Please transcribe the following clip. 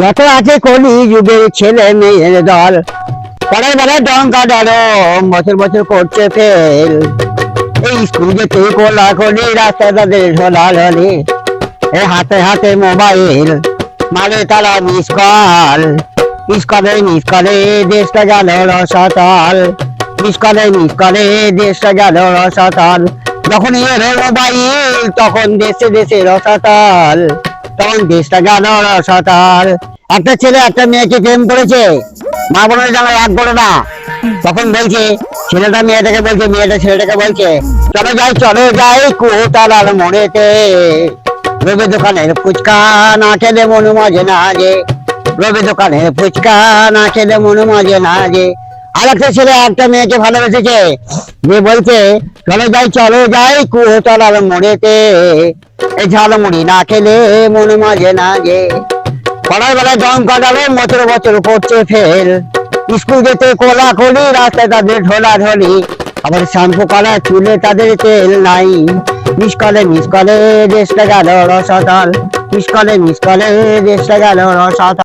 যত আছে কলি যুগের ছেলে মেয়ের দল। পরের বেলা ডঙ্কা ডরম বছর বছর করছে ফেল। এই স্কুল যেতে কোলা কলি রাস্তায় তাদের ঢোলাল হলে এ হাতে হাতে মোবাইল, মারে তারা মিস কল মিস করে মিস করে দেশটা গেল রসাতল। মিস করে মিস করে দেশটা গেল রসাতল। যখন এলো মোবাইল, তখন দেশে দেশে রসাতল। তখন রসাতল একটা ছেলে একটা মেয়েকে প্রেম করেছে, মা বোনের জানা না। তখন বলছে, ছেলেটা মেয়েটাকে বলছে, মেয়েটা ছেলেটাকে বলছে, চলো যাই চলো যাই মনেতে রবি দোকানের ফুচকা না খেলে মনে মাঝে না যে। রবি দোকানের ফুচকা না খেলে মনে মাঝে না যে। আর একটা ছেলে একটা মেয়েকে ভালোবেসেছে, যে বলছে, চলো যাই চলো যাই কুয়োতলার মোড়েতে। ঝালমুড়ি না খেলে মনে মাঝে না যে। পড়ার বেলায় দম কাটালো বছর বছর করছে ফেল। স্কুল যেতে কোলা খোলি রাস্তায় তাদের ঢোলা ঢোলি আবার শ্যাম্পু করা চুলে তাদের তেল নাই। মিস কলে মিস কলে দেশটা গেল রসাতল। কলে মিস কলে দেশটা গেল রসাতল।